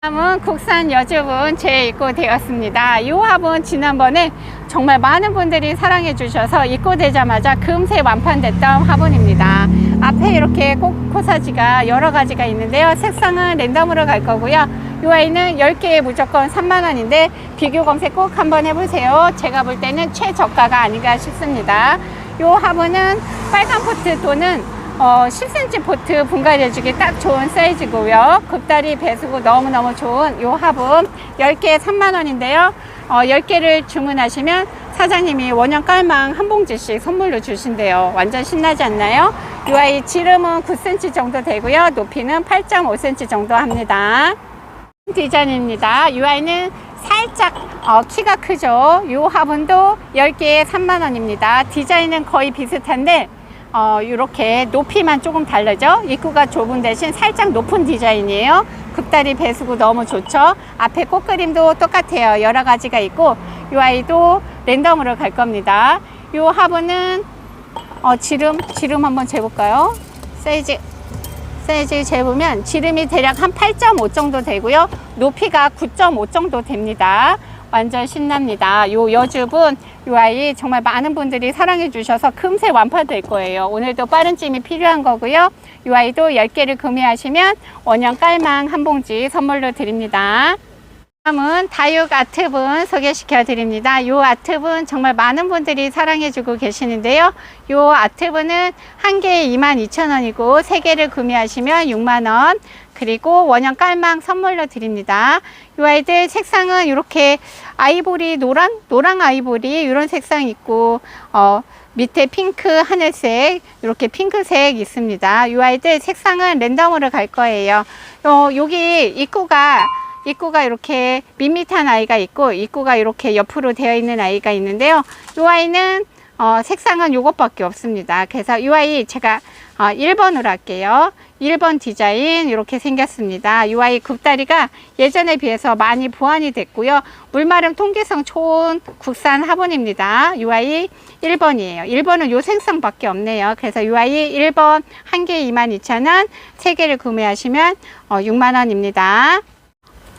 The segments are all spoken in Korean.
다음은 국산 여주분 재입고 되었습니다. 이 화분 지난번에 정말 많은 분들이 사랑해 주셔서 입고되자마자 금세 완판됐던 화분입니다. 앞에 이렇게 코, 코사지가 여러 가지가 있는데요. 색상은 랜덤으로 갈 거고요. 이 아이는 10개에 무조건 3만원인데 비교 검색 꼭 한번 해보세요. 제가 볼 때는 최저가가 아닌가 싶습니다. 이 화분은 빨간 포트 또는 어, 10cm 포트 분갈해주기 딱 좋은 사이즈고요. 급다리 배수구 너무너무 좋은 요 화분 10개에 3만원인데요. 어, 10개를 주문하시면 사장님이 원형 깔망 한 봉지씩 선물로 주신대요. 완전 신나지 않나요? 이 아이 지름은 9cm 정도 되고요. 높이는 8.5cm 정도 합니다. 디자인입니다. 이 아이는 살짝 어, 키가 크죠. 이 화분도 10개에 3만원입니다. 디자인은 거의 비슷한데 어, 이렇게 높이만 조금 다르죠. 입구가 좁은 대신 살짝 높은 디자인이에요. 급다리 배수구 너무 좋죠. 앞에 꽃그림도 똑같아요. 여러 가지가 있고 이 아이도 랜덤으로 갈 겁니다. 이 화분은 어, 지름 지름 한번 재볼까요? 사이즈 사이즈 재보면 지름이 대략 한 8.5 정도 되고요. 높이가 9.5 정도 됩니다. 완전 신납니다. 요 여줍은 요 아이 정말 많은 분들이 사랑해 주셔서 금세 완파될 거예요. 오늘도 빠른 찜이 필요한 거고요. 요 아이도 10개를 구매하시면 원형 깔망 한 봉지 선물로 드립니다. 다음은 다육 아트분 소개시켜 드립니다. 이 아트분 정말 많은 분들이 사랑해 주고 계시는데요. 이 아트분은 한 개에 22,000원이고 세 개를 구매하시면 6만 원 그리고 원형 깔망 선물로 드립니다. 이 아이들 색상은 이렇게 아이보리 노랑 노랑 아이보리 이런 색상 있고 어 밑에 핑크 하늘색 이렇게 핑크색 있습니다. 이 아이들 색상은 랜덤으로 갈 거예요. 어 여기 입구가 입구가 이렇게 밋밋한 아이가 있고 입구가 이렇게 옆으로 되어 있는 아이가 있는데요. 이 아이는 어, 색상은 이것밖에 없습니다. 그래서 이 아이 제가 어, 1번으로 할게요. 1번 디자인 이렇게 생겼습니다. 이 아이 굽다리가 예전에 비해서 많이 보완이 됐고요. 물마름 통기성 좋은 국산 화분입니다. 이 아이 1번이에요. 1번은 요 생성밖에 없네요. 그래서 이 아이 1번 한 개에 22,000원, 세 개를 구매하시면 어, 6만 원입니다.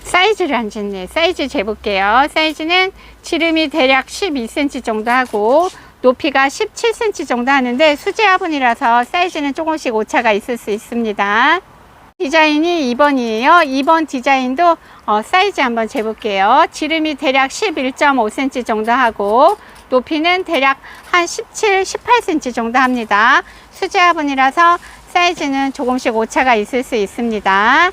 사이즈를 안 쟀네. 사이즈 재볼게요. 사이즈는 지름이 대략 12cm 정도 하고 높이가 17cm 정도 하는데 수제 화분이라서 사이즈는 조금씩 오차가 있을 수 있습니다. 디자인이 2번이에요. 2번 디자인도 어, 사이즈 한번 재볼게요. 지름이 대략 11.5cm 정도 하고 높이는 대략 한 17, 18cm 정도 합니다. 수제 화분이라서 사이즈는 조금씩 오차가 있을 수 있습니다.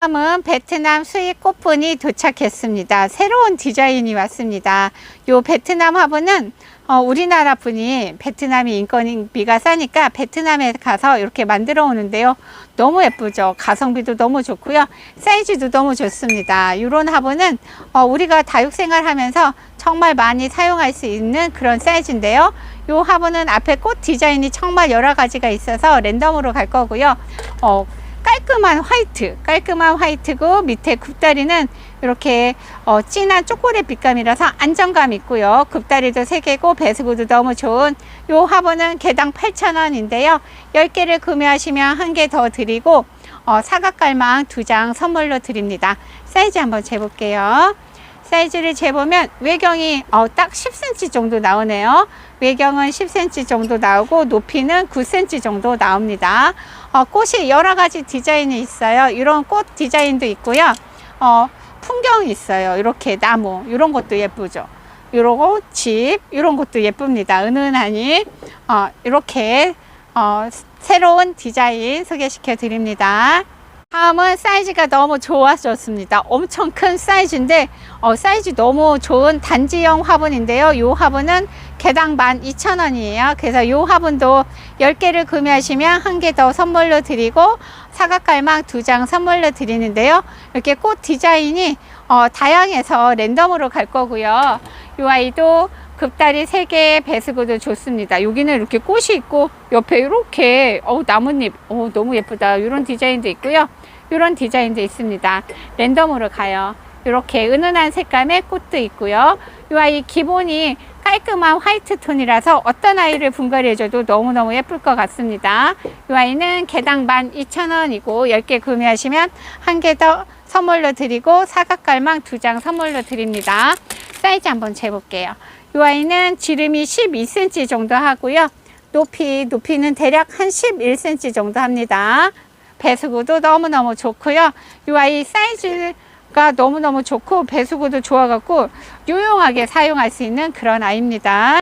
다음은 베트남 수입 꽃분이 도착했습니다. 새로운 디자인이 왔습니다. 요 베트남 화분은 어, 우리나라 분이 베트남이 인건비가 싸니까 베트남에 가서 이렇게 만들어 오는데요. 너무 예쁘죠. 가성비도 너무 좋고요. 사이즈도 너무 좋습니다. 이런 화분은 어, 우리가 다육생활 하면서 정말 많이 사용할 수 있는 그런 사이즈인데요. 이 화분은 앞에 꽃 디자인이 정말 여러 가지가 있어서 랜덤으로 갈 거고요. 어, 깔끔한 화이트, 깔끔한 화이트고 밑에 굽다리는 이렇게 어, 진한 초콜릿 빛감이라서 안정감 있고요. 굽다리도 3개고 배수구도 너무 좋은 이 화분은 개당 8,000원인데요. 10개를 구매하시면 한 개 더 드리고 어, 사각갈망 두 장 선물로 드립니다. 사이즈 한번 재볼게요. 사이즈를 재보면 외경이 어, 딱 10cm 정도 나오네요. 외경은 10cm 정도 나오고 높이는 9cm 정도 나옵니다. 어, 꽃이 여러 가지 디자인이 있어요. 이런 꽃 디자인도 있고요. 어, 풍경이 있어요. 이렇게 나무 이런 것도 예쁘죠. 이러고 집 이런 것도 예쁩니다. 은은하니 어, 이렇게 어, 새로운 디자인 소개시켜 드립니다. 다음은 사이즈가 너무 좋았었습니다. 엄청 큰 사이즈인데 어, 사이즈 너무 좋은 단지형 화분인데요. 이 화분은 개당 12,000원이에요. 그래서 이 화분도 10개를 구매하시면 한 개 더 선물로 드리고 사각갈망 두 장 선물로 드리는데요. 이렇게 꽃 디자인이 어, 다양해서 랜덤으로 갈 거고요. 이 아이도 급다리 3개 배수구도 좋습니다. 여기는 이렇게 꽃이 있고 옆에 이렇게 어 나뭇잎 어 너무 예쁘다. 이런 디자인도 있고요. 이런 디자인도 있습니다. 랜덤으로 가요. 이렇게 은은한 색감의 꽃도 있고요. 이 아이 기본이 깔끔한 화이트 톤이라서 어떤 아이를 분갈이해줘도 너무너무 예쁠 것 같습니다. 이 아이는 개당 12,000원이고 10개 구매하시면 한 개 더 선물로 드리고 사각갈망 두 장 선물로 드립니다. 사이즈 한번 재볼게요. 이 아이는 지름이 12cm 정도 하고요. 높이, 높이는 대략 한 11cm 정도 합니다. 배수구도 너무너무 좋고요. 이 아이 사이즈 가 너무너무 좋고 배수구도 좋아갖고 유용하게 사용할 수 있는 그런 아이입니다.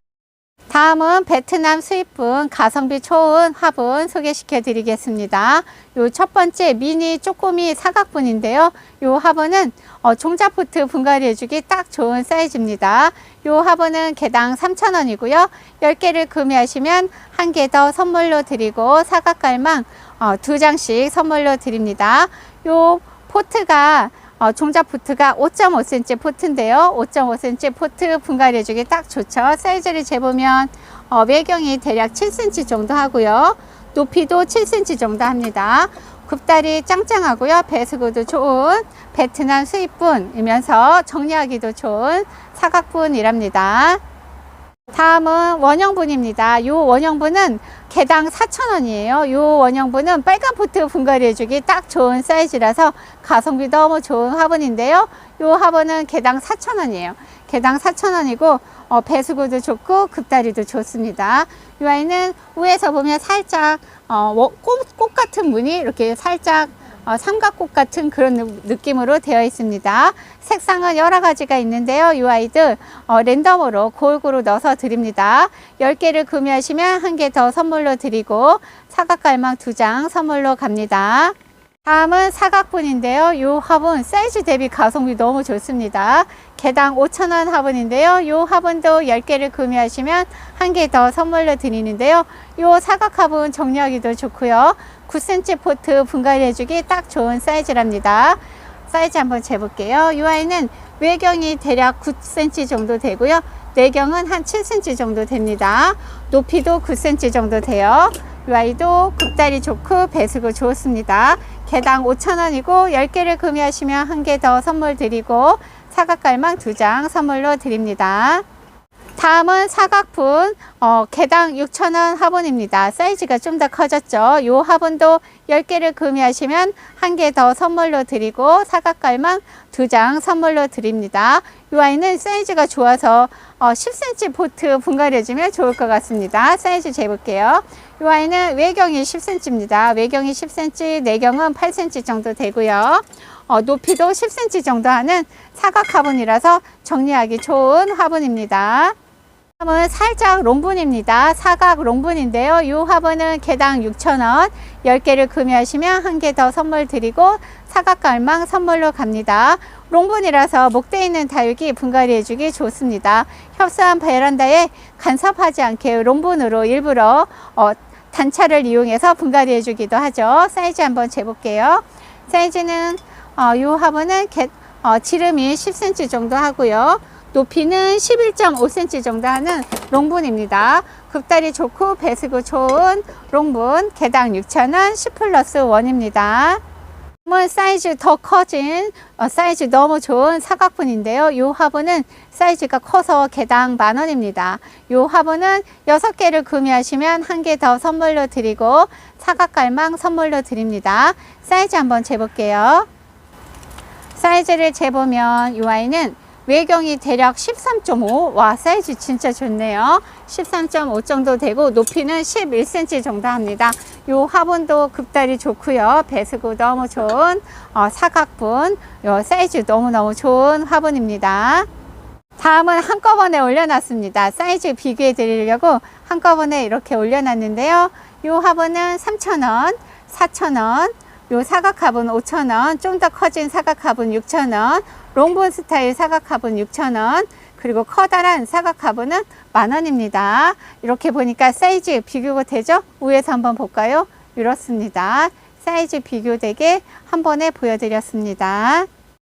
다음은 베트남 수입분 가성비 좋은 화분 소개시켜 드리겠습니다. 요 첫 번째 미니 쪼꼬미 사각분인데요. 요 화분은 어, 종자포트 분갈이 해주기 딱 좋은 사이즈입니다. 요 화분은 개당 3,000원이고요. 10개를 구매하시면 한 개 더 선물로 드리고 사각갈망 어, 두 장씩 선물로 드립니다. 요 포트가 어, 종자 포트가 5.5cm 포트인데요. 5.5cm 포트 분갈이 해주기 딱 좋죠. 사이즈를 재보면 어, 외경이 대략 7cm 정도 하고요. 높이도 7cm 정도 합니다. 굽다리 짱짱하고요. 배수구도 좋은 베트남 수입분이면서 정리하기도 좋은 사각분이랍니다. 다음은 원형분입니다. 이 원형분은 개당 4,000원이에요. 이 원형분은 빨간 포트 분갈이 해주기 딱 좋은 사이즈라서 가성비 너무 좋은 화분인데요. 이 화분은 개당 4,000원이에요. 개당 4,000원이고 어, 배수구도 좋고 급다리도 좋습니다. 이 아이는 위에서 보면 살짝 어, 워- 꽃, 꽃 같은 무늬 이렇게 살짝 어, 삼각꽃 같은 그런 느- 느낌으로 되어 있습니다. 색상은 여러 가지가 있는데요. 이 아이들 어, 랜덤으로 골고루 넣어서 드립니다. 10개를 구매하시면 한 개 더 선물로 드리고 사각갈망 두 장 선물로 갑니다. 다음은 사각분인데요. 이 화분 사이즈 대비 가성비 너무 좋습니다. 개당 5,000원 화분인데요. 이 화분도 10개를 구매하시면 한 개 더 선물로 드리는데요. 이 사각 화분 정리하기도 좋고요. 9cm 포트 분갈이 해주기 딱 좋은 사이즈랍니다. 사이즈 한번 재볼게요. 이 아이는 외경이 대략 9cm 정도 되고요. 내경은 한 7cm 정도 됩니다. 높이도 9cm 정도 돼요. 이 아이도 급다리 좋고 배수구 좋습니다. 개당 5,000원이고 10개를 구매하시면 한 개 더 선물 드리고 사각갈망 두 장 선물로 드립니다. 다음은 사각분 어, 개당 6,000원 화분입니다. 사이즈가 좀 더 커졌죠. 이 화분도 10개를 구매하시면 한 개 더 선물로 드리고 사각갈망 두 장 선물로 드립니다. 이 아이는 사이즈가 좋아서 어, 10cm 포트 분갈해주면 좋을 것 같습니다. 사이즈 재볼게요. 이 아이는 외경이 10cm입니다. 외경이 10cm, 내경은 8cm 정도 되고요. 어, 높이도 10cm 정도 하는 사각 화분이라서 정리하기 좋은 화분입니다. 다음은 살짝 롱분입니다. 사각 롱분인데요. 이 화분은 개당 6,000원. 10개를 구매하시면 한 개 더 선물 드리고 사각 갈망 선물로 갑니다. 롱분이라서 목대 있는 다육이 분갈이 해 주기 좋습니다. 협소한 베란다에 간섭하지 않게 롱분으로 일부러 어, 단차를 이용해서 분갈이 해 주기도 하죠. 사이즈 한번 재볼게요. 사이즈는 어, 이 화분은 개, 어, 지름이 10cm 정도 하고요. 높이는 11.5cm 정도 하는 롱분입니다. 급다리 좋고 배수구 좋은 롱분 개당 6,000원 10 플러스 1입니다. 다음은 사이즈 더 커진 어, 사이즈 너무 좋은 사각분인데요. 이 화분은 사이즈가 커서 개당 만 원입니다. 이 화분은 6개를 구매하시면 한 개 더 선물로 드리고 사각갈망 선물로 드립니다. 사이즈 한번 재볼게요. 사이즈를 재보면 이 아이는 외경이 대략 13.5. 와, 사이즈 진짜 좋네요. 13.5 정도 되고 높이는 11cm 정도 합니다. 요 화분도 급다리 좋고요. 배수구 너무 좋은 어, 사각분. 요 사이즈 너무너무 좋은 화분입니다. 다음은 한꺼번에 올려놨습니다. 사이즈 비교해 드리려고 한꺼번에 이렇게 올려놨는데요. 이 화분은 3,000원, 4,000원, 요 사각 화분 5,000원, 좀 더 커진 사각 화분 6,000원, 롱본 스타일 사각 화분 6,000원, 그리고 커다란 사각 화분은 만원입니다. 이렇게 보니까 사이즈 비교가 되죠? 위에서 한번 볼까요? 이렇습니다. 사이즈 비교되게 한 번에 보여드렸습니다.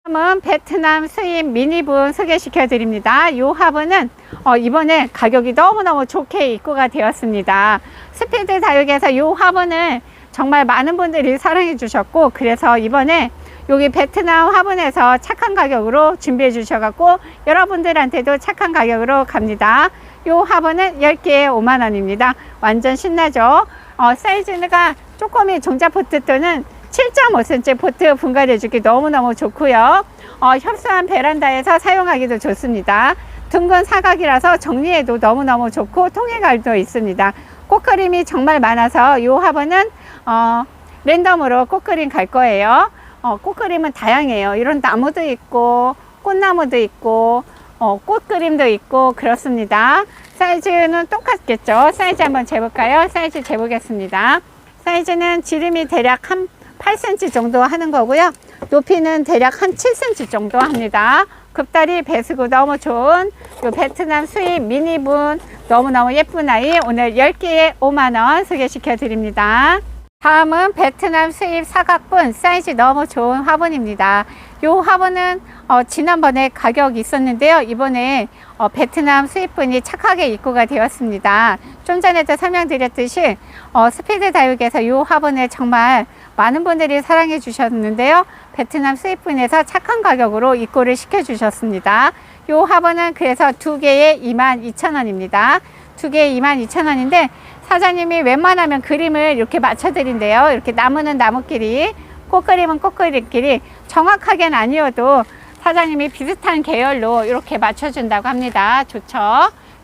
다음은 베트남 수입 미니분 소개시켜 드립니다. 이 화분은 어, 이번에 가격이 너무너무 좋게 입고가 되었습니다. 스피드 다육에서 이 화분을 정말 많은 분들이 사랑해 주셨고 그래서 이번에 이 여기 베트남 화분에서 착한 가격으로 준비해 주셔갖고 여러분들한테도 착한 가격으로 갑니다. 요 화분은 10개에 5만원입니다. 완전 신나죠? 어, 사이즈가 조금이 종자포트 또는 7.5cm 포트 분갈해주기 너무너무 좋고요. 어, 협소한 베란다에서 사용하기도 좋습니다. 둥근 사각이라서 정리해도 너무너무 좋고 통일감도 있습니다. 꽃그림이 정말 많아서 이 화분은 어, 랜덤으로 꽃그림 갈 거예요. 어, 꽃그림은 다양해요. 이런 나무도 있고 꽃나무도 있고 어, 꽃그림도 있고 그렇습니다. 사이즈는 똑같겠죠. 사이즈 한번 재볼까요? 사이즈 재보겠습니다. 사이즈는 지름이 대략 한 8cm 정도 하는 거고요. 높이는 대략 한 7cm 정도 합니다. 급다리 배수구 너무 좋은 요 베트남 수입 미니분 너무너무 예쁜 아이 오늘 10개에 5만원 소개시켜 드립니다. 다음은 베트남 수입 사각분 사이즈 너무 좋은 화분입니다. 이 화분은 어, 지난번에 가격이 있었는데요. 이번에 어, 베트남 수입분이 착하게 입고가 되었습니다. 좀 전에도 설명드렸듯이 어, 스피드 다육에서 이 화분을 정말 많은 분들이 사랑해 주셨는데요. 베트남 수입분에서 착한 가격으로 입고를 시켜 주셨습니다. 이 화분은 그래서 두 개에 22,000원입니다. 두 개에 22,000원인데 사장님이 웬만하면 그림을 이렇게 맞춰드린대요. 이렇게 나무는 나무끼리, 꽃그림은 꽃그림끼리 정확하게는 아니어도 사장님이 비슷한 계열로 이렇게 맞춰준다고 합니다. 좋죠?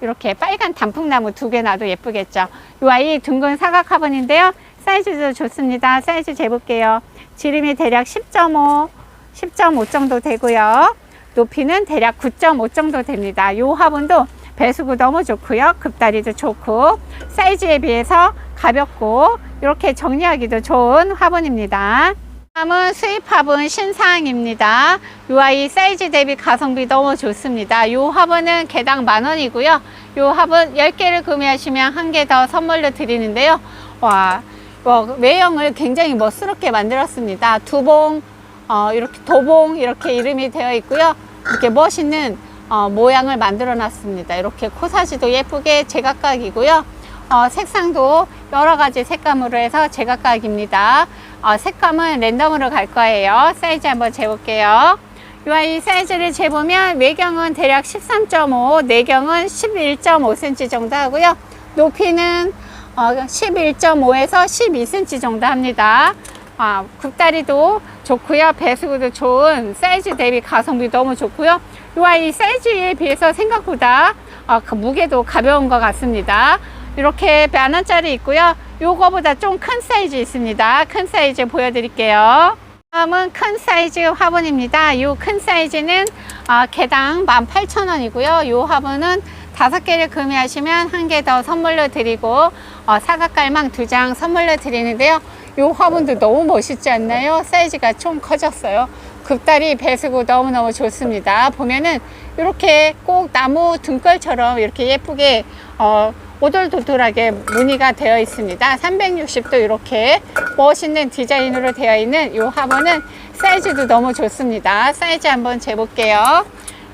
이렇게 빨간 단풍나무 두 개 놔도 예쁘겠죠? 이 아이 둥근 사각 화분인데요. 사이즈도 좋습니다. 사이즈 재볼게요. 지름이 대략 10.5, 10.5 정도 되고요. 높이는 대략 9.5 정도 됩니다. 이 화분도 배수구 너무 좋고요. 급다리도 좋고 사이즈에 비해서 가볍고 이렇게 정리하기도 좋은 화분입니다. 다음은 수입 화분 신사항입니다. 이 아이 사이즈 대비 가성비 너무 좋습니다. 이 화분은 개당 만 원이고요. 이 화분 10개를 구매하시면 한 개 더 선물로 드리는데요. 와, 뭐 외형을 굉장히 멋스럽게 만들었습니다. 두봉, 어, 이렇게 도봉 이렇게 이름이 되어 있고요. 이렇게 멋있는 어, 모양을 만들어 놨습니다. 이렇게 코사지도 예쁘게 제각각이고요. 어, 색상도 여러 가지 색감으로 해서 제각각입니다. 어, 색감은 랜덤으로 갈 거예요. 사이즈 한번 재볼게요. 이 사이즈를 재보면 외경은 대략 13.5, 내경은 11.5cm 정도 하고요. 높이는 어, 11.5에서 12cm 정도 합니다. 아, 굽다리도 좋고요. 배수구도 좋은 사이즈 대비 가성비 너무 좋고요. 이 아이 사이즈에 비해서 생각보다 어, 그 무게도 가벼운 것 같습니다. 이렇게 만 원짜리 있고요. 요거보다 좀 큰 사이즈 있습니다. 큰 사이즈 보여드릴게요. 다음은 큰 사이즈 화분입니다. 이 큰 사이즈는 어, 개당 18,000원이고요. 이 화분은 다섯 개를 구매하시면 한 개 더 선물로 드리고 어, 사각갈망 두 장 선물로 드리는데요. 이 화분도 너무 멋있지 않나요? 사이즈가 좀 커졌어요. 급다리 배수구 너무너무 좋습니다. 보면은 이렇게 꼭 나무 등걸처럼 이렇게 예쁘게 어, 오돌도돌하게 무늬가 되어 있습니다. 360도 이렇게 멋있는 디자인으로 되어 있는 이 화분은 사이즈도 너무 좋습니다. 사이즈 한번 재볼게요.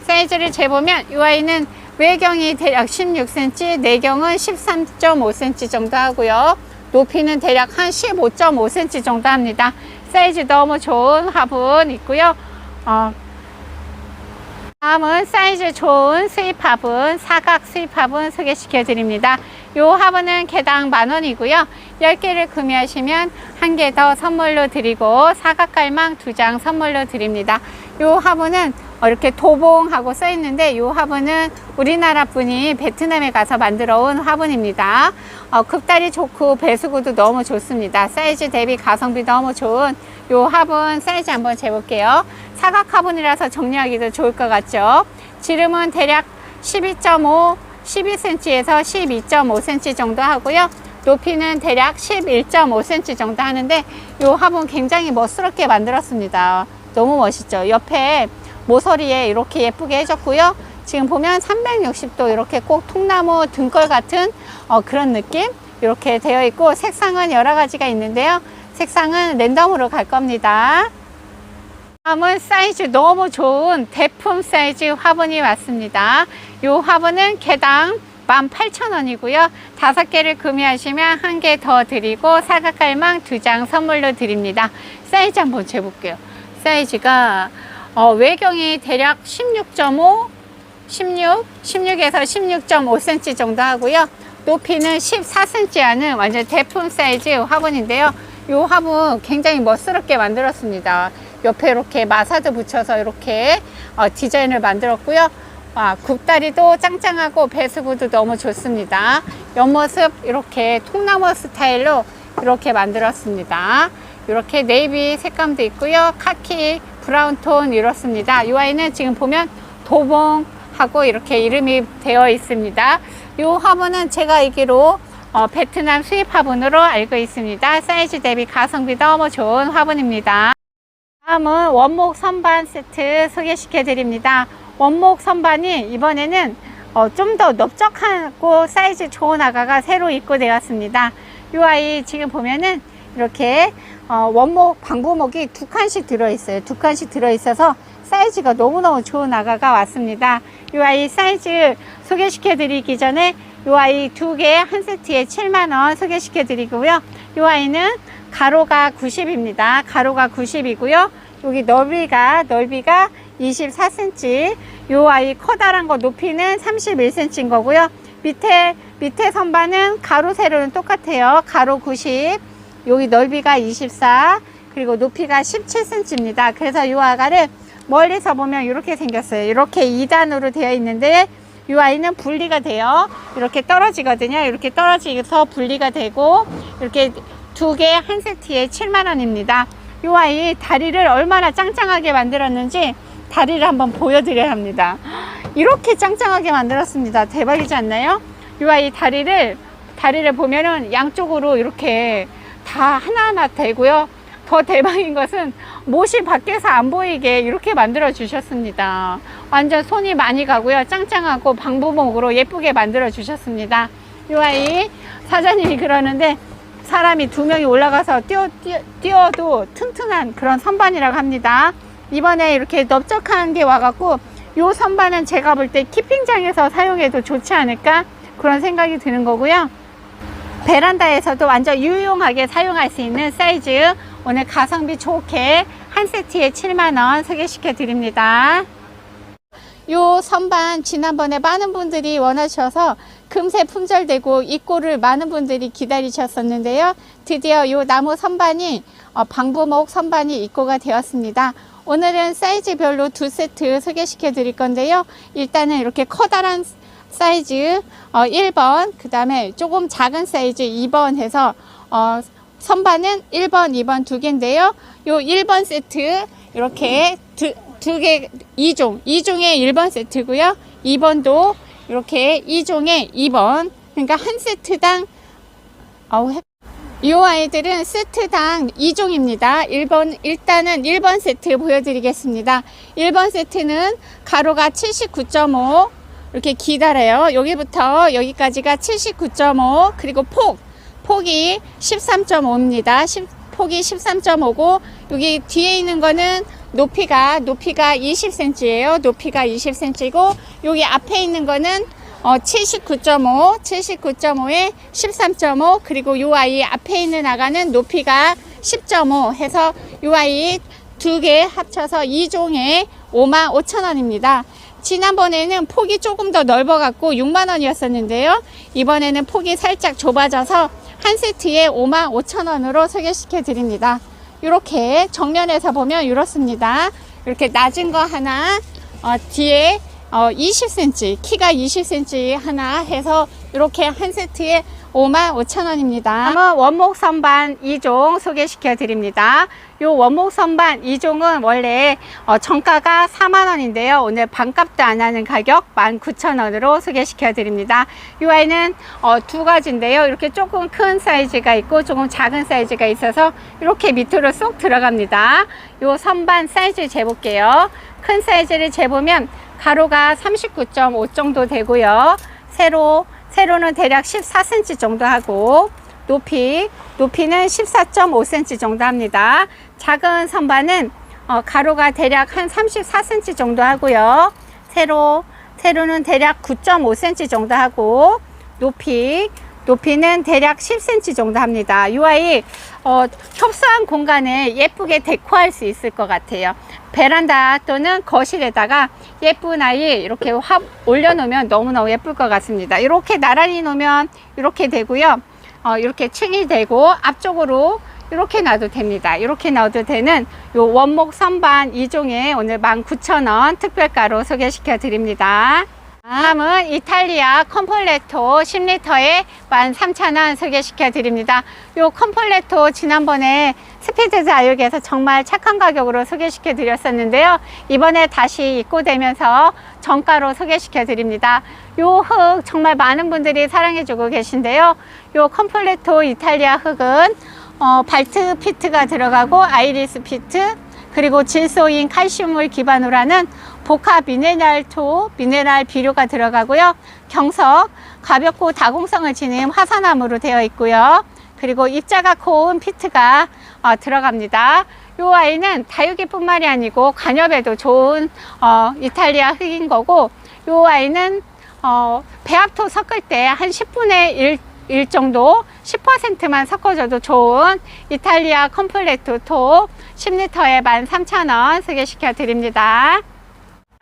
사이즈를 재보면 이 아이는 외경이 대략 16cm, 내경은 13.5cm 정도 하고요. 높이는 대략 한 15.5cm 정도 합니다. 사이즈 너무 좋은 화분 있고요. 어, 다음은 사이즈 좋은 수입 화분, 사각 수입 화분 소개시켜 드립니다. 이 화분은 개당 만 원이고요. 10개를 구매하시면 한 개 더 선물로 드리고 사각 갈망 두 장 선물로 드립니다. 이 화분은 이렇게 도봉하고 써 있는데 이 화분은 우리나라 분이 베트남에 가서 만들어 온 화분입니다. 어, 급다리 좋고 배수구도 너무 좋습니다. 사이즈 대비 가성비 너무 좋은 이 화분 사이즈 한번 재볼게요. 사각 화분이라서 정리하기도 좋을 것 같죠. 지름은 대략 12.5, 12cm에서 12.5cm 정도 하고요. 높이는 대략 11.5cm 정도 하는데 이 화분 굉장히 멋스럽게 만들었습니다. 너무 멋있죠. 옆에 모서리에 이렇게 예쁘게 해줬고요. 지금 보면 360도 이렇게 꼭 통나무 등걸 같은 어, 그런 느낌 이렇게 되어 있고 색상은 여러 가지가 있는데요. 색상은 랜덤으로 갈 겁니다. 다음은 사이즈 너무 좋은 대품 사이즈 화분이 왔습니다. 이 화분은 개당 18,000원이고요. 다섯 개를 구매하시면 한 개 더 드리고 사각갈망 두 장 선물로 드립니다. 사이즈 한번 재볼게요. 사이즈가 어, 외경이 대략 16.5, 16, 16에서 16.5cm 정도 하고요. 높이는 14cm 하는 완전 대품 사이즈 화분인데요. 이 화분 굉장히 멋스럽게 만들었습니다. 옆에 이렇게 마사드 붙여서 이렇게 어, 디자인을 만들었고요. 아, 굽다리도 짱짱하고 배수구도 너무 좋습니다. 옆모습 이렇게 통나무 스타일로 이렇게 만들었습니다. 이렇게 네이비 색감도 있고요. 카키, 브라운 톤 이렇습니다. 이 아이는 지금 보면 도봉하고 이렇게 이름이 되어 있습니다. 이 화분은 제가 알기로 어, 베트남 수입 화분으로 알고 있습니다. 사이즈 대비 가성비 너무 좋은 화분입니다. 다음은 원목 선반 세트 소개시켜 드립니다. 원목 선반이 이번에는 어, 좀 더 넓적하고 사이즈 좋은 아가가 새로 입고 되었습니다. 이 아이 지금 보면은 이렇게 어, 원목 방부목이 두 칸씩 들어있어요. 두 칸씩 들어있어서 사이즈가 너무너무 좋은 아가가 왔습니다. 이 아이 사이즈 소개시켜 드리기 전에 이 아이 두 개 한 세트에 7만원 소개시켜 드리고요. 이 아이는 가로가 90입니다. 가로가 90이고요. 여기 넓이가 넓이가 24cm. 요 아이 커다란 거 높이는 31cm인 거고요. 밑에 밑에 선반은 가로 세로는 똑같아요. 가로 90. 여기 넓이가 24. 그리고 높이가 17cm입니다. 그래서 요 아가를 멀리서 보면 이렇게 생겼어요. 이렇게 2단으로 되어 있는데 이 아이는 분리가 돼요. 이렇게 떨어지거든요. 이렇게 떨어지서 분리가 되고 이렇게 두 개 한 세트에 7만 원입니다. 이 아이 다리를 얼마나 짱짱하게 만들었는지 다리를 한번 보여드려야 합니다. 이렇게 짱짱하게 만들었습니다. 대박이지 않나요? 이 아이 다리를 다리를 보면은 양쪽으로 이렇게 다 하나하나 되고요. 더 대박인 것은 못이 밖에서 안 보이게 이렇게 만들어 주셨습니다. 완전 손이 많이 가고요. 짱짱하고 방부목으로 예쁘게 만들어 주셨습니다. 이 아이 사장님이 그러는데 사람이 두 명이 올라가서 뛰어, 뛰어, 뛰어도 튼튼한 그런 선반이라고 합니다. 이번에 이렇게 넓적한 게 와갖고 이 선반은 제가 볼 때 키핑장에서 사용해도 좋지 않을까 그런 생각이 드는 거고요. 베란다에서도 완전 유용하게 사용할 수 있는 사이즈 오늘 가성비 좋게 한 세트에 7만원 소개시켜 드립니다. 요 선반 지난번에 많은 분들이 원하셔서 금세 품절되고 입고를 많은 분들이 기다리셨었는데요. 드디어 요 나무 선반이 어, 방부목 선반이 입고가 되었습니다. 오늘은 사이즈별로 두 세트 소개시켜 드릴 건데요. 일단은 이렇게 커다란 사이즈 어, 1번 그 다음에 조금 작은 사이즈 2번 해서 어, 선반은 1번 2번 두 개인데요 요 1번 세트 이렇게 두, 두 개, 2종 2종의 1번 세트고요 2번도 이렇게 2종의 2번 그러니까 한 세트당 어우 헷- 이 아이들은 세트당 2종입니다. 1번, 일단은 1번 세트 보여드리겠습니다. 1번 세트는 가로가 79.5, 이렇게 기다려요. 여기부터 여기까지가 79.5, 그리고 폭, 폭이 13.5입니다. 폭이 13.5고, 여기 뒤에 있는 거는 높이가, 높이가 20cm예요. 높이가 20cm고, 여기 앞에 있는 거는 어, 79.5, 79.5에 13.5, 그리고 요 아이 앞에 있는 아가는 높이가 10.5 해서 요 아이 두 개 합쳐서 2종에 5만 5천 원입니다. 지난번에는 폭이 조금 더 넓어갖고 6만 원이었었는데요. 이번에는 폭이 살짝 좁아져서 한 세트에 5만 5천 원으로 소개시켜 드립니다. 이렇게 정면에서 보면 이렇습니다. 이렇게 낮은 거 하나, 어, 뒤에 어, 20cm, 키가 20cm 하나 해서 이렇게 한 세트에 5만 5천 원입니다. 다음은 원목 선반 2종 소개시켜 드립니다. 이 원목 선반 2종은 원래 어, 정가가 4만 원인데요. 오늘 반값도 안 하는 가격 19,000원으로 소개시켜 드립니다. 이 아이는 어, 두 가지인데요. 이렇게 조금 큰 사이즈가 있고 조금 작은 사이즈가 있어서 이렇게 밑으로 쏙 들어갑니다. 이 선반 사이즈 재볼게요. 큰 사이즈를 재보면 가로가 39.5 정도 되고요. 세로 세로는 대략 14cm 정도 하고 높이 높이는 14.5cm 정도 합니다. 작은 선반은 어, 가로가 대략 한 34cm 정도 하고요. 세로 세로는 대략 9.5cm 정도 하고 높이 높이는 대략 10cm 정도 합니다. 이 아이 어, 협소한 공간에 예쁘게 데코할 수 있을 것 같아요. 베란다 또는 거실에다가 예쁜 아이 이렇게 화 올려놓으면 너무너무 예쁠 것 같습니다. 이렇게 나란히 놓으면 이렇게 되고요. 어, 이렇게 층이 되고 앞쪽으로 이렇게 놔도 됩니다. 이렇게 넣어도 되는 요 원목 선반 2종에 오늘 19,000원 특별가로 소개시켜 드립니다. 다음은 이탈리아 컴폴레토 10리터에 13,000원 소개시켜 드립니다. 요 컴폴레토 지난번에 스피드 자육에서 정말 착한 가격으로 소개시켜 드렸었는데요. 이번에 다시 입고되면서 정가로 소개시켜 드립니다. 요 흙 정말 많은 분들이 사랑해 주고 계신데요. 요 컴폴레토 이탈리아 흙은 어, 발트 피트가 들어가고 아이리스 피트 그리고 질소인 칼슘을 기반으로 하는 복합 미네랄토, 미네랄 비료가 들어가고요. 경석, 가볍고 다공성을 지닌 화산암으로 되어 있고요. 그리고 입자가 고운 피트가 어, 들어갑니다. 이 아이는 다육이뿐만이 아니고 관엽에도 좋은 어, 이탈리아 흙인 거고 이 아이는 어, 배합토 섞을 때 한 10분의 1, 1 정도 10%만 섞어줘도 좋은 이탈리아 컴플레토 톱 10리터에 13,000원 소개시켜 드립니다.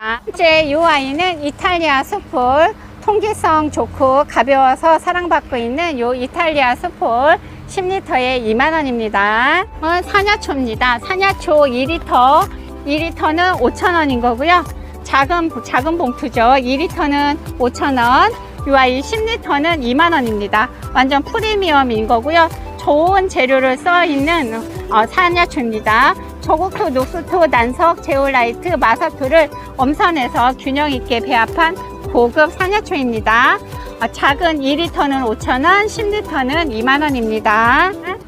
현재 이 아이는 이탈리아 수풀 통기성 좋고 가벼워서 사랑받고 있는 이 이탈리아 수풀 10리터에 2만원입니다. 사냐초입니다. 사냐초 2리터, 2리터는 5천원인 거고요. 작은, 작은 봉투죠. 2리터는 5천원, 이 아이 10리터는 2만원입니다. 완전 프리미엄인 거고요. 좋은 재료를 써 있는 어, 사냐초입니다. 저국토, 녹수토, 난석, 제올라이트, 마사토를 엄선해서 균형 있게 배합한 고급 사냐초입니다. 어, 작은 2리터는 5,000원, 10리터는 2만원입니다.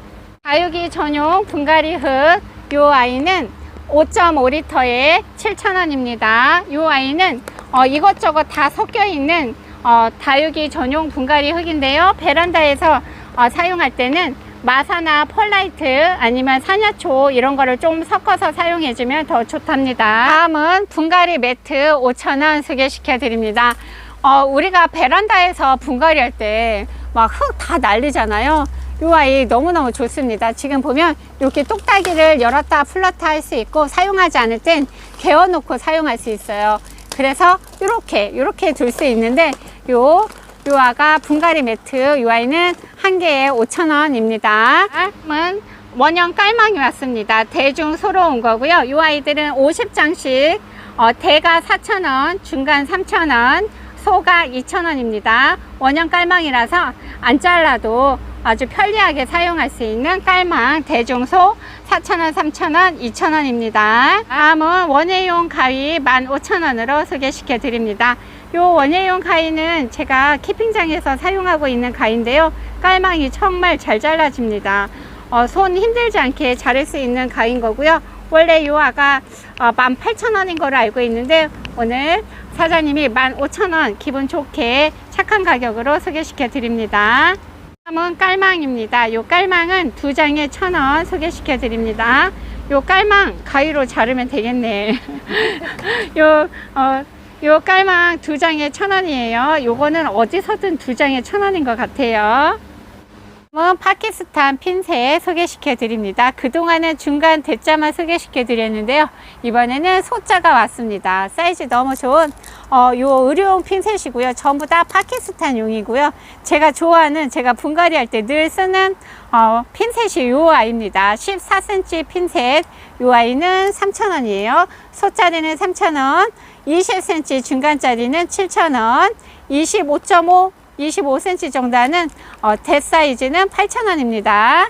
다육이 전용 분갈이 흙, 요 아이는 5.5리터에 7,000원입니다. 요 아이는 어, 이것저것 다 섞여 있는 어, 다육이 전용 분갈이 흙인데요. 베란다에서 어, 사용할 때는 마사나 펄라이트 아니면 사냐초 이런 거를 좀 섞어서 사용해 주면 더 좋답니다. 다음은 분갈이 매트 5,000원 소개시켜 드립니다. 어, 우리가 베란다에서 분갈이 할 때 막 흙 다 날리잖아요. 이 아이 너무너무 좋습니다. 지금 보면 이렇게 똑딱이를 열었다 풀었다 할 수 있고 사용하지 않을 땐 개어 놓고 사용할 수 있어요. 그래서 이렇게 이렇게 둘 수 있는데 요 요아가 분갈이 매트 요 아이는 한 개에 5,000원입니다. 다음은 원형 깔망이 왔습니다. 대중 소로 온 거고요. 요 아이들은 50장씩 어, 대가 4,000원, 중간 3,000원, 소가 2,000원입니다. 원형 깔망이라서 안 잘라도 아주 편리하게 사용할 수 있는 깔망 대중소 4,000원, 3,000원, 2,000원입니다. 다음은 원예용 가위 15,000원으로 소개시켜 드립니다. 요 원예용 가위는 제가 키핑장에서 사용하고 있는 가위인데요. 깔망이 정말 잘 잘라집니다. 어, 손 힘들지 않게 자를 수 있는 가위인 거고요. 원래 요 아가 어, 18,000원인 걸로 알고 있는데 오늘 사장님이 15,000원 기분 좋게 착한 가격으로 소개시켜 드립니다. 다음은 깔망입니다. 요 깔망은 두 장에 1,000원 소개시켜 드립니다. 요 깔망 가위로 자르면 되겠네. 요, 어, 요 깔망 두 장에 1,000원이에요. 요거는 어디서든 두 장에 1,000원인 것 같아요. 다음은 파키스탄 핀셋 소개시켜 드립니다. 그동안은 중간 대자만 소개시켜 드렸는데요. 이번에는 소자가 왔습니다. 사이즈 너무 좋은 어, 요 의료용 핀셋이고요. 전부 다 파키스탄용이고요. 제가 좋아하는 제가 분갈이 할 때 늘 쓰는 어, 핀셋이 요 아이입니다. 14cm 핀셋 요 아이는 3,000원이에요. 소짜리는 3,000원, 20cm 중간짜리는 7,000원, 25.5 25cm 정도 하는 어, 대 사이즈는 8,000원입니다.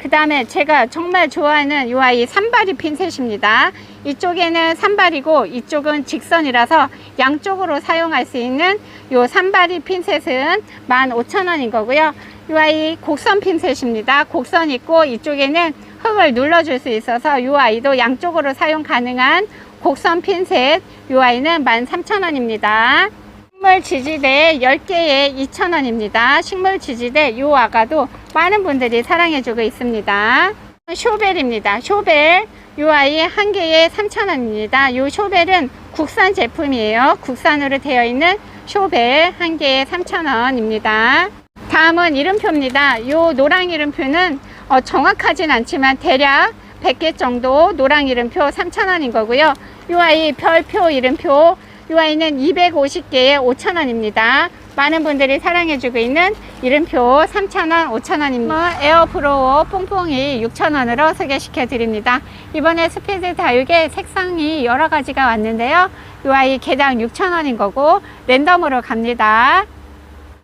그 다음에 제가 정말 좋아하는 이 아이 산발이 핀셋입니다. 이쪽에는 산발이고 이쪽은 직선이라서 양쪽으로 사용할 수 있는 이 산발이 핀셋은 15,000원인 거고요. 이 아이 곡선 핀셋입니다. 곡선 있고 이쪽에는 흙을 눌러줄 수 있어서 이 아이도 양쪽으로 사용 가능한 곡선 핀셋 이 아이는 13,000원입니다. 식물 지지대 10개에 2,000원입니다. 식물 지지대 요 아가도 많은 분들이 사랑해주고 있습니다. 쇼벨입니다. 쇼벨 요 아이 한 개에 3,000원입니다. 요 쇼벨은 국산 제품이에요. 국산으로 되어 있는 쇼벨 한 개에 3,000원입니다. 다음은 이름표입니다. 요 노랑 이름표는 어, 정확하진 않지만 대략 100개 정도 노랑 이름표 3,000원인 거고요. 요 아이 별표 이름표 요 아이는 250개에 5,000원입니다. 많은 분들이 사랑해주고 있는 이름표 3,000원, 5,000원입니다. 에어프로어 뽕뽕이 6,000원으로 소개시켜 드립니다. 이번에 스피드 다육에 색상이 여러 가지가 왔는데요. 요 아이 개당 6,000원인 거고 랜덤으로 갑니다.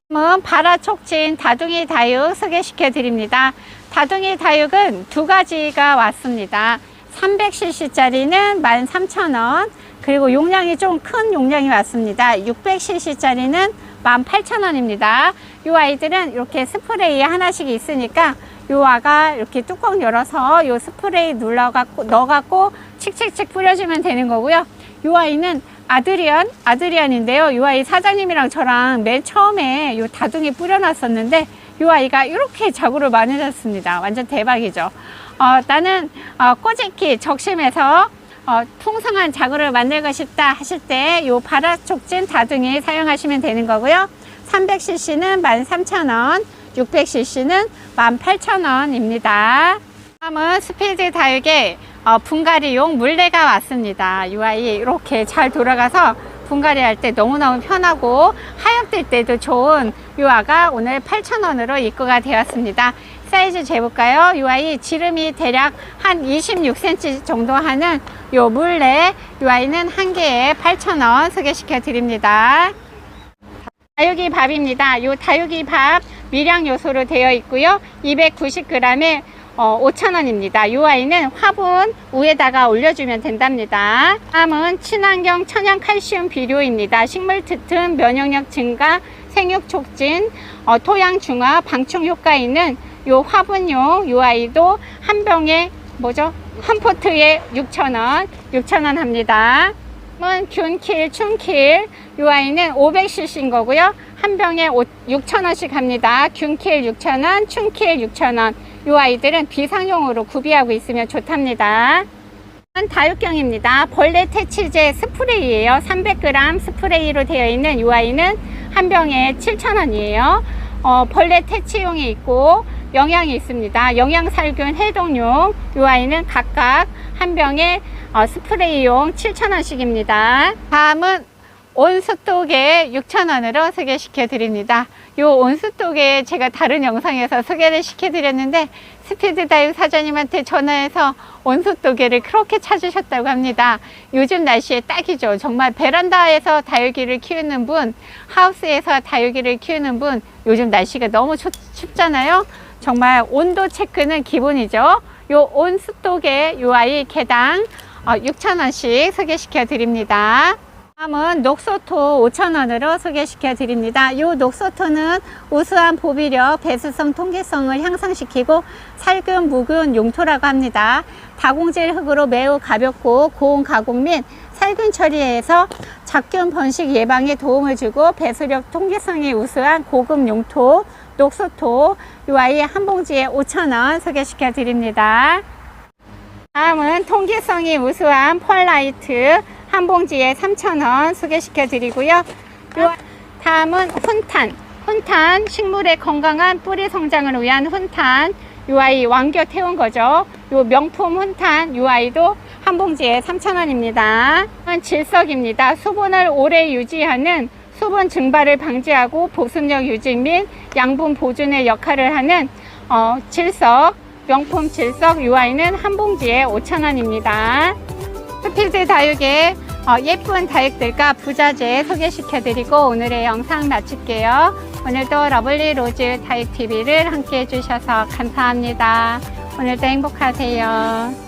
다음은 바라촉진 다둥이 다육 소개시켜 드립니다. 다둥이 다육은 두 가지가 왔습니다. 300cc짜리는 13,000원, 그리고 용량이 좀 큰 용량이 왔습니다. 600cc짜리는 18,000원입니다. 이 아이들은 이렇게 스프레이 하나씩 있으니까 요 아가 이렇게 뚜껑 열어서 요 스프레이 눌러갖고 넣어갖고 칙칙칙 뿌려주면 되는 거고요. 요 아이는 아드리안, 아드리안인데요. 요 아이 사장님이랑 저랑 맨 처음에 요 다둥이 뿌려놨었는데 요 아이가 이렇게 자구를 많아졌습니다. 완전 대박이죠. 어, 나는 어, 꼬집기 적심해서 어, 풍성한 자구를 만들고 싶다 하실 때 요 바라촉진 다둥이 사용하시면 되는 거고요. 300cc는 13,000원, 600cc는 18,000원입니다. 다음은 스피드 다육에 어, 분갈이용 물레가 왔습니다. 이 아이 이렇게 잘 돌아가서 분갈이 할 때 너무너무 편하고 하역될 때도 좋은 이 아가 오늘 8,000원으로 입고가 되었습니다. 사이즈 재볼까요? 이 아이 지름이 대략 한 26cm 정도 하는 이 물레 이 아이는 한 개에 8,000원 소개시켜 드립니다. 다육이 밥입니다. 요 다육이 밥 미량 요소로 되어 있고요. 290g에 어, 5,000원입니다. 이 아이는 화분 위에다가 올려주면 된답니다. 다음은 친환경 천연 칼슘 비료입니다. 식물 튼튼, 면역력 증가, 생육 촉진, 어, 토양 중화, 방충 효과 있는 요 화분용 요 아이도 한 병에 뭐죠? 한 포트에 6,000원, 6,000원 합니다. 다음은 균킬, 춘킬 요 아이는 500cc인 거고요. 한 병에 6,000원씩 합니다. 균킬 6,000원, 춘킬 6,000원. 요 아이들은 비상용으로 구비하고 있으면 좋답니다. 다육경입니다. 벌레 퇴치제 스프레이예요. 300g 스프레이로 되어 있는 이 아이는 한 병에 7,000원이에요. 어, 벌레 퇴치용이 있고 영양이 있습니다. 영양살균 해독용 이 아이는 각각 한 병에 어, 스프레이용 7,000원씩입니다. 다음은 온수독에 6,000원으로 소개시켜 드립니다. 이 온수독에 제가 다른 영상에서 소개를 시켜 드렸는데 스피드 다육 사장님한테 전화해서 온수독에를 그렇게 찾으셨다고 합니다. 요즘 날씨에 딱이죠. 정말 베란다에서 다육이를 키우는 분, 하우스에서 다육이를 키우는 분, 요즘 날씨가 너무 춥, 춥잖아요. 정말 온도 체크는 기본이죠. 요요 아이 개당 6,000원씩 소개시켜 드립니다. 다음은 녹소토 5,000원으로 소개시켜 드립니다. 이 녹소토는 우수한 보비력, 배수성, 통기성을 향상시키고 살균, 묵은 용토라고 합니다. 다공질 흙으로 매우 가볍고 고온 가공 및 살균 처리에서 잡균 번식 예방에 도움을 주고 배수력, 통기성이 우수한 고급 용토 녹소토 이 아이 한 봉지에 5,000원 소개시켜 드립니다. 다음은 통기성이 우수한 펄라이트 한 봉지에 3,000원 소개시켜 드리고요. 요 다음은 훈탄. 훈탄 식물의 건강한 뿌리 성장을 위한 훈탄. 요 아이 왕겨 태운 거죠. 요 명품 훈탄 요 아이도 한 봉지에 3,000원입니다. 질석입니다. 수분을 오래 유지하는 수분 증발을 방지하고 보습력 유지 및 양분 보존의 역할을 하는 어, 질석 명품 질석 요 아이는 한 봉지에 5,000원입니다. 스피드 다육의 어, 예쁜 다육들과 부자재 소개시켜드리고 오늘의 영상 마칠게요. 오늘도 러블리 로즈 다육TV를 함께 해주셔서 감사합니다. 오늘도 행복하세요.